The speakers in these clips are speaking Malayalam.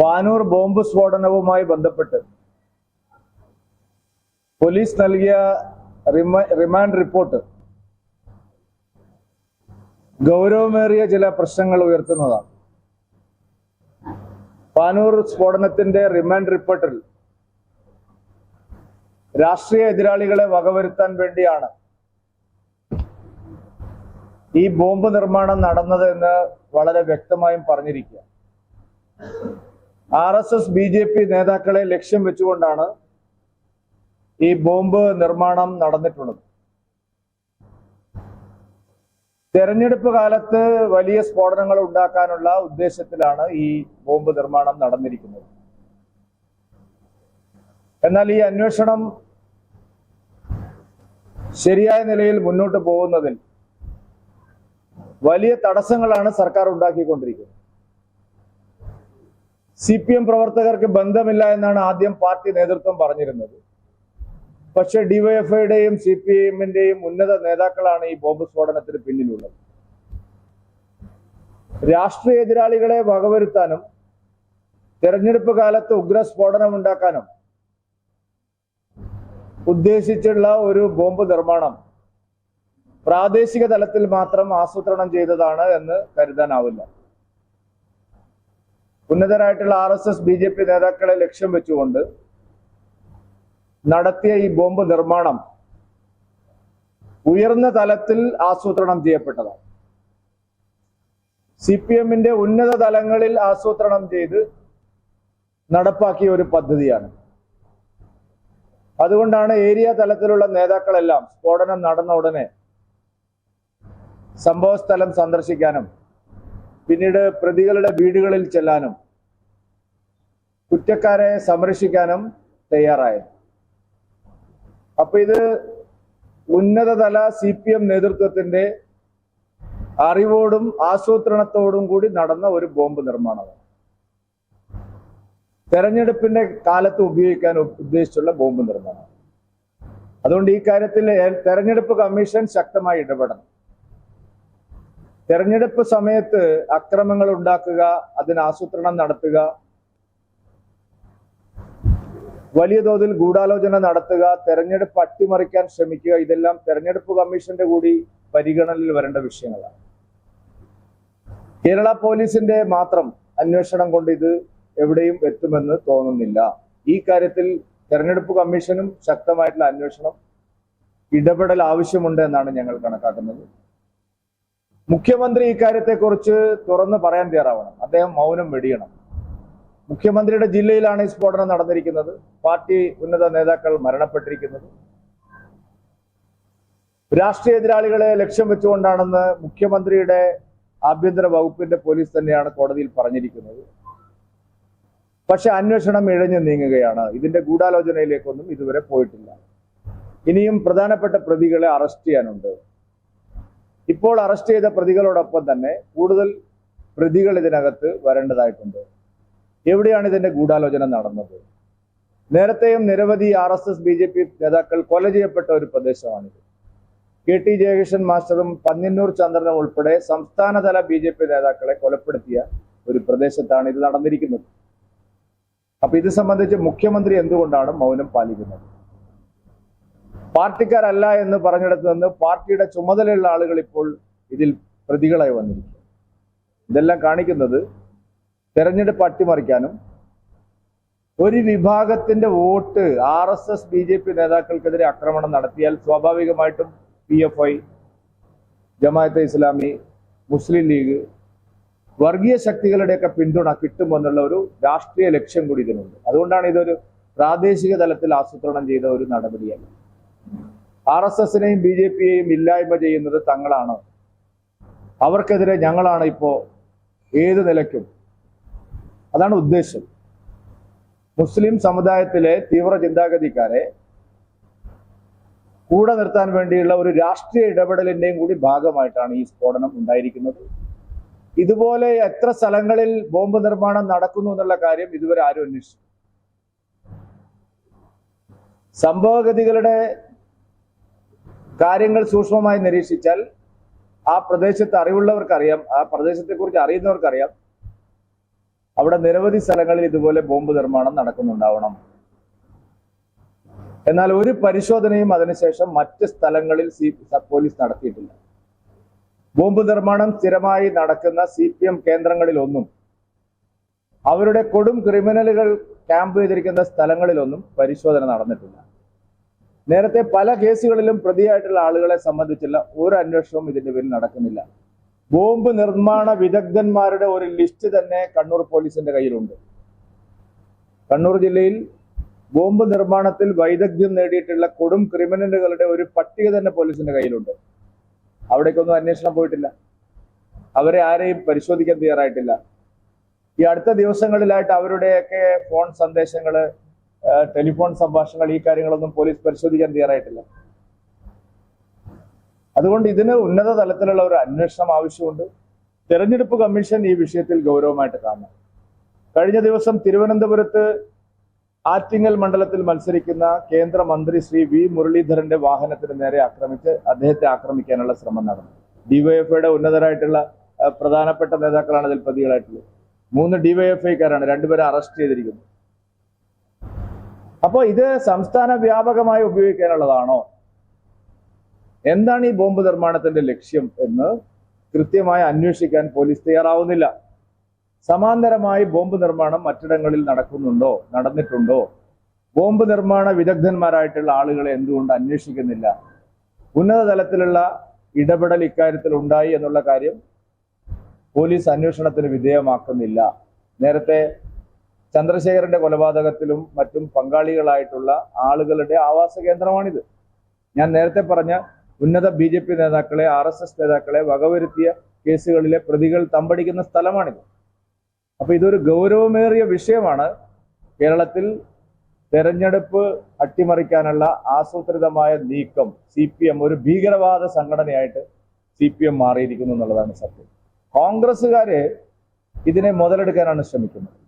പാനൂർ ബോംബ് സ്ഫോടനവുമായി ബന്ധപ്പെട്ട് പോലീസ് നൽകിയ റിമാൻഡ് റിപ്പോർട്ട് ഗൗരവമേറിയ ചില പ്രശ്നങ്ങൾ ഉയർത്തുന്നതാണ്. പാനൂർ സ്ഫോടനത്തിന്റെ റിമാൻഡ് റിപ്പോർട്ടിൽ രാഷ്ട്രീയ എതിരാളികളെ വകവരുത്താൻ വേണ്ടിയാണ് ഈ ബോംബ് നിർമ്മാണം നടന്നത് എന്ന് വളരെ വ്യക്തമായും പറഞ്ഞിരിക്കുക. R S S B J P നേതാക്കളെ ലക്ഷ്യം വെച്ചുകൊണ്ടാണ് ഈ ബോംബ് നിർമ്മാണം നടന്നിട്ടുള്ളത്. തെരഞ്ഞെടുപ്പ് കാലത്ത് വലിയ സ്ഫോടനങ്ങൾ ഉണ്ടാക്കാനുള്ള ഉദ്ദേശത്തിലാണ് ഈ ബോംബ് നിർമ്മാണം നടന്നിരിക്കുന്നത്. എന്നാൽ ഈ അന്വേഷണം ശരിയായ നിലയിൽ മുന്നോട്ട് പോകുന്നതിൽ വലിയ തടസ്സങ്ങളാണ് സർക്കാർ ഉണ്ടാക്കിക്കൊണ്ടിരിക്കുന്നത്. സി പി എം പ്രവർത്തകർക്ക് ബന്ധമില്ല എന്നാണ് ആദ്യം പാർട്ടി നേതൃത്വം പറഞ്ഞിരുന്നത്. പക്ഷെ ഡിവൈഎഫ്ഐയുടെയും സി പി എമ്മിന്റെയും ഉന്നത നേതാക്കളാണ് ഈ ബോംബ് സ്ഫോടനത്തിന് പിന്നിലുള്ളത്. രാഷ്ട്രീയ എതിരാളികളെ വകവരുത്താനും തെരഞ്ഞെടുപ്പ് കാലത്ത് ഉഗ്ര സ്ഫോടനം ഉണ്ടാക്കാനും ഉദ്ദേശിച്ചുള്ള ഒരു ബോംബ് നിർമ്മാണം പ്രാദേശിക തലത്തിൽ മാത്രം ആസൂത്രണം ചെയ്തതാണ് എന്ന് കരുതാനാവില്ല. ഉന്നതരായിട്ടുള്ള R S S B J P നേതാക്കളെ ലക്ഷ്യം വെച്ചുകൊണ്ട് നടത്തിയ ഈ ബോംബ് നിർമ്മാണം ഉയർന്ന തലത്തിൽ ആസൂത്രണം ചെയ്യപ്പെട്ടതാണ്. സി പി എമ്മിന്റെ ഉന്നത തലങ്ങളിൽ ആസൂത്രണം ചെയ്ത് നടപ്പാക്കിയ ഒരു പദ്ധതിയാണ്. അതുകൊണ്ടാണ് ഏരിയ തലത്തിലുള്ള നേതാക്കളെല്ലാം സ്ഫോടനം നടന്ന ഉടനെ സംഭവസ്ഥലം സന്ദർശിക്കാനും പിന്നീട് പ്രതികളുടെ വീടുകളിൽ ചെല്ലാനും കുറ്റക്കാരെ സംരക്ഷിക്കാനും തയ്യാറായത് അപ്പൊ ഇത് ഉന്നതതല സി പി എം നേതൃത്വത്തിന്റെ അറിവോടും ആസൂത്രണത്തോടും കൂടി നടന്ന ഒരു ബോംബ് നിർമ്മാണമാണ്. തെരഞ്ഞെടുപ്പിന്റെ കാലത്ത് ഉപയോഗിക്കാൻ ഉദ്ദേശിച്ചുള്ള ബോംബ് നിർമ്മാണം അതുകൊണ്ട് ഈ കാര്യത്തിൽ തെരഞ്ഞെടുപ്പ് കമ്മീഷൻ ശക്തമായി ഇടപെടണം. തെരഞ്ഞെടുപ്പ് സമയത്ത് അക്രമങ്ങൾ ഉണ്ടാക്കുക അതിന് ആസൂത്രണം നടത്തുക വലിയ തോതിൽ ഗൂഢാലോചന നടത്തുക തെരഞ്ഞെടുപ്പ് അട്ടിമറിക്കാൻ ശ്രമിക്കുക ഇതെല്ലാം തെരഞ്ഞെടുപ്പ് കമ്മീഷന്റെ കൂടി പരിഗണനയിൽ വരേണ്ട വിഷയങ്ങളാണ്. കേരള പോലീസിന്റെ മാത്രം അന്വേഷണം കൊണ്ട് ഇത് എവിടെയും എത്തുമെന്ന് തോന്നുന്നില്ല. ഈ കാര്യത്തിൽ തെരഞ്ഞെടുപ്പ് കമ്മീഷനും ശക്തമായിട്ടുള്ള അന്വേഷണം ഇടപെടൽ ആവശ്യമുണ്ട് എന്നാണ് ഞങ്ങൾ കണക്കാക്കുന്നത്. മുഖ്യമന്ത്രി ഇക്കാര്യത്തെക്കുറിച്ച് തുറന്ന് പറയാൻ തയ്യാറാവണം. അദ്ദേഹം മൗനം വെടിയണം. മുഖ്യമന്ത്രിയുടെ ജില്ലയിലാണ് ഈ സ്ഫോടനം നടന്നിരിക്കുന്നത്. പാർട്ടി ഉന്നത നേതാക്കൾ മരണപ്പെട്ടിരിക്കുന്നത്. രാഷ്ട്രീയ എതിരാളികളെ ലക്ഷ്യം വെച്ചുകൊണ്ടാണെന്ന് മുഖ്യമന്ത്രിയുടെ ആഭ്യന്തര വകുപ്പിന്റെ പോലീസ് തന്നെയാണ് കോടതിയിൽ പറഞ്ഞിരിക്കുന്നത്. പക്ഷെ അന്വേഷണം ഇഴഞ്ഞു നീങ്ങുകയാണ്. ഇതിന്റെ ഗൂഢാലോചനയിലേക്കൊന്നും ഇതുവരെ പോയിട്ടില്ല. ഇനിയും പ്രധാനപ്പെട്ട പ്രതികളെ അറസ്റ്റ് ചെയ്യാനുണ്ട്. ഇപ്പോൾ അറസ്റ്റ് ചെയ്ത പ്രതികളോടൊപ്പം തന്നെ കൂടുതൽ പ്രതികൾ ഇതിനകത്ത് വരേണ്ടതായിട്ടുണ്ട്. എവിടെയാണ് ഇതിന്റെ ഗൂഢാലോചന നടന്നത്? നേരത്തെയും നിരവധി R S S B J P നേതാക്കൾ കൊല ചെയ്യപ്പെട്ട ഒരു പ്രദേശമാണിത്. കെ ടി ജയകൃഷ്ണൻ മാസ്റ്ററും പന്നിന്നൂർ ചന്ദ്രനും ഉൾപ്പെടെ സംസ്ഥാനതല ബി ജെ പി നേതാക്കളെ കൊലപ്പെടുത്തിയ ഒരു പ്രദേശത്താണ് ഇത് നടന്നിരിക്കുന്നത്. അപ്പൊ ഇത് സംബന്ധിച്ച് മുഖ്യമന്ത്രി എന്തുകൊണ്ടാണ് മൗനം പാലിക്കുന്നത്? പാർട്ടിക്കാരല്ല എന്ന് പറഞ്ഞിടത്ത് നിന്ന് പാർട്ടിയുടെ ചുമതലയുള്ള ആളുകൾ ഇപ്പോൾ ഇതിൽ പ്രതികളായി വന്നിരിക്കുന്നു. ഇതെല്ലാം കാണിക്കുന്നത് തെരഞ്ഞെടുപ്പ് അട്ടിമറിക്കാനും ഒരു വിഭാഗത്തിന്റെ vote R S S B J P നേതാക്കൾക്കെതിരെ ആക്രമണം നടത്തിയാൽ സ്വാഭാവികമായിട്ടും P F I Jamaat-e Islami Muslim League വർഗീയ ശക്തികളുടെയൊക്കെ പിന്തുണ കിട്ടുമെന്നുള്ള ഒരു രാഷ്ട്രീയ ലക്ഷ്യം കൂടി ഇതിനുണ്ട്. അതുകൊണ്ടാണ് ഇതൊരു പ്രാദേശിക തലത്തിൽ ആസൂത്രണം ചെയ്ത ഒരു നടപടിയല്ല. ആർ എസ് എസിനെയും ബി ജെ പിയെയും ഇല്ലായ്മ ചെയ്യുന്നത് തങ്ങളാണ്. അവർക്കെതിരെ ഞങ്ങളാണ് ഇപ്പോ ഏത് നിലയ്ക്കും. അതാണ് ഉദ്ദേശം. മുസ്ലിം സമുദായത്തിലെ തീവ്ര ചിന്താഗതിക്കാരെ കൂടെ നിർത്താൻ വേണ്ടിയുള്ള ഒരു രാഷ്ട്രീയ ഇടപെടലിന്റെയും കൂടി ഭാഗമായിട്ടാണ് ഈ സ്ഫോടനം ഉണ്ടായിരിക്കുന്നത്. ഇതുപോലെ എത്ര സ്ഥലങ്ങളിൽ ബോംബ് നിർമ്മാണം നടക്കുന്നു എന്നുള്ള കാര്യം ഇതുവരെ ആരും അന്വേഷിച്ചു സംഭവഗതികളുടെ കാര്യങ്ങൾ സൂക്ഷ്മമായി നിരീക്ഷിച്ചാൽ ആ പ്രദേശത്ത് അറിവുള്ളവർക്കറിയാം ആ പ്രദേശത്തെ കുറിച്ച് അറിയുന്നവർക്കറിയാം. അവിടെ നിരവധി സ്ഥലങ്ങളിൽ ഇതുപോലെ ബോംബ് നിർമ്മാണം നടക്കുന്നുണ്ടാവണം. എന്നാൽ ഒരു പരിശോധനയും അതിനുശേഷം മറ്റ് സ്ഥലങ്ങളിൽ സി പോലീസ് നടത്തിയിട്ടില്ല. ബോംബ് നിർമ്മാണം സ്ഥിരമായി നടക്കുന്ന സി പി എം കേന്ദ്രങ്ങളിലൊന്നും അവരുടെ കൊടും ക്രിമിനലുകൾ ക്യാമ്പ് ചെയ്തിരിക്കുന്ന സ്ഥലങ്ങളിലൊന്നും പരിശോധന നടന്നിട്ടില്ല. നേരത്തെ പല കേസുകളിലും പ്രതിയായിട്ടുള്ള ആളുകളെ സംബന്ധിച്ചുള്ള ഒരു അന്വേഷണവും ഇതിന്റെ പേരിൽ നടക്കുന്നില്ല. ബോംബ് നിർമ്മാണ വിദഗ്ധന്മാരുടെ ഒരു ലിസ്റ്റ് തന്നെ കണ്ണൂർ പോലീസിന്റെ കയ്യിലുണ്ട്. കണ്ണൂർ ജില്ലയിൽ ബോംബ് നിർമ്മാണത്തിൽ വൈദഗ്ധ്യം നേടിയിട്ടുള്ള കൊടും ക്രിമിനലുകളുടെ ഒരു പട്ടിക തന്നെ പോലീസിന്റെ കയ്യിലുണ്ട്. അവിടേക്കൊന്നും അന്വേഷണം പോയിട്ടില്ല. അവരെ ആരെയും പരിശോധിക്കാൻ തയ്യാറായിട്ടില്ല. ഈ അടുത്ത ദിവസങ്ങളിലായിട്ട് അവരുടെയൊക്കെ ഫോൺ സന്ദേശങ്ങൾ ആ, ടെലിഫോൺ സംഭാഷണങ്ങൾ ഈ കാര്യങ്ങളൊന്നും പോലീസ് പരിശോധിക്കാൻ തയ്യാറായിട്ടില്ല. അതുകൊണ്ട് ഇതിന് ഉന്നത തലത്തിലുള്ള ഒരു അന്വേഷണം ആവശ്യമുണ്ട്. തെരഞ്ഞെടുപ്പ് കമ്മീഷൻ ഈ വിഷയത്തിൽ ഗൗരവമായിട്ട് കാണണം. കഴിഞ്ഞ ദിവസം തിരുവനന്തപുരത്ത് ആറ്റിങ്ങൽ മണ്ഡലത്തിൽ മത്സരിക്കുന്ന കേന്ദ്രമന്ത്രി ശ്രീ വി മുരളീധരന്റെ വാഹനത്തിന് നേരെ ആക്രമിച്ച് അദ്ദേഹത്തെ ആക്രമിക്കാനുള്ള ശ്രമം നടന്നു. ഡിവൈഎഫ്ഐയുടെ ഉന്നതരായിട്ടുള്ള പ്രധാനപ്പെട്ട നേതാക്കളാണ് അതിൽ പ്രതികളായിട്ടുള്ളത്. മൂന്ന് ഡിവൈഎഫ്ഐക്കാരാണ് രണ്ടുപേരെ അറസ്റ്റ് ചെയ്തിരിക്കുന്നു. അപ്പോൾ ഇത് സംസ്ഥാന വ്യാപകമായി ഉപയോഗിക്കാനുള്ളതാണോ? എന്താണ് ഈ ബോംബ് നിർമ്മാണത്തിന്റെ ലക്ഷ്യം എന്ന് കൃത്യമായി അന്വേഷിക്കാൻ പോലീസ് തയ്യാറാവുന്നില്ല. സമാന്തരമായി ബോംബ് നിർമ്മാണം മറ്റിടങ്ങളിൽ നടക്കുന്നുണ്ടോ നടന്നിട്ടുണ്ടോ? ബോംബ് നിർമ്മാണ വിദഗ്ധന്മാരായിട്ടുള്ള ആളുകളെ എന്തുകൊണ്ട് അന്വേഷിക്കുന്നില്ല? ഉന്നത തലത്തിലുള്ള ഇടപെടൽ ഇക്കാര്യത്തിൽ ഉണ്ടായി എന്നുള്ള കാര്യം പോലീസ് അന്വേഷണത്തിന് വിധേയമാക്കുന്നില്ല. നേരത്തെ ചന്ദ്രശേഖരന്റെ കൊലപാതകത്തിലും മറ്റും പങ്കാളികളായിട്ടുള്ള ആളുകളുടെ ആവാസ കേന്ദ്രമാണിത്. ഞാൻ നേരത്തെ പറഞ്ഞ ഉന്നത ബി ജെ പി നേതാക്കളെ ആർ എസ് എസ് നേതാക്കളെ വകവരുത്തിയ കേസുകളിലെ പ്രതികൾ തമ്പടിക്കുന്ന സ്ഥലമാണിത്. അപ്പൊ ഇതൊരു ഗൗരവമേറിയ വിഷയമാണ്. കേരളത്തിൽ തെരഞ്ഞെടുപ്പ് അട്ടിമറിക്കാനുള്ള ആസൂത്രിതമായ നീക്കം സി പി എം ഒരു ഭീകരവാദ സംഘടനയായിട്ട് സി പി എം മാറിയിരിക്കുന്നു എന്നുള്ളതാണ് സത്യം. കോൺഗ്രസ്സുകാര് ഇതിനെ മുതലെടുക്കാനാണ് ശ്രമിക്കുന്നത്.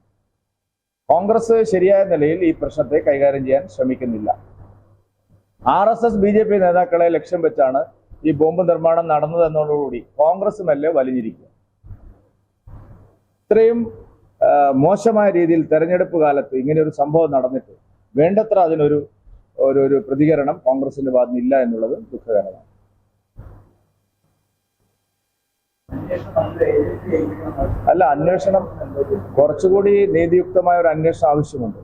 കോൺഗ്രസ് ശരിയായ നിലയിൽ ഈ പ്രശ്നത്തെ കൈകാര്യം ചെയ്യാൻ ശ്രമിക്കുന്നില്ല. R S S B J P നേതാക്കളെ ലക്ഷ്യം വെച്ചാണ് ഈ ബോംബ് നിർമ്മാണം നടന്നതെന്നതോടുകൂടി കോൺഗ്രസും മെല്ലെ വലിഞ്ഞിരിക്കുക. ഇത്രയും മോശമായ രീതിയിൽ തെരഞ്ഞെടുപ്പ് കാലത്ത് ഇങ്ങനെ ഒരു സംഭവം നടന്നിട്ട് വേണ്ടത്ര അതിനൊരു ഒരു പ്രതികരണം കോൺഗ്രസിന്റെ ഭാഗത്തുനിന്നില്ല എന്നുള്ളത് ദുഃഖകരമാണ്. അല്ല അന്വേഷണം കുറച്ചുകൂടി നീതിയുക്തമായ ഒരു അന്വേഷണം ആവശ്യമുണ്ട്.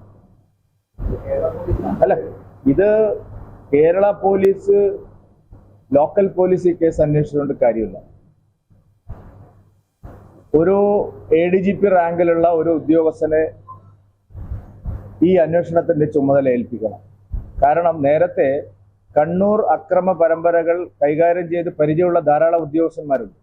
അല്ല ഇത് കേരള പോലീസ് ലോക്കൽ പോലീസ് ഈ കേസ് അന്വേഷിച്ചുകൊണ്ട് കാര്യമില്ല. ഒരു എ ഡി ജി പി റാങ്കിലുള്ള ഒരു ഉദ്യോഗസ്ഥനെ ഈ അന്വേഷണത്തിന്റെ ചുമതല ഏൽപ്പിക്കണം. കാരണം നേരത്തെ കണ്ണൂർ അക്രമ പരമ്പരകൾ കൈകാര്യം ചെയ്ത് പരിചയമുള്ള ധാരാളം ഉദ്യോഗസ്ഥന്മാരുണ്ട്.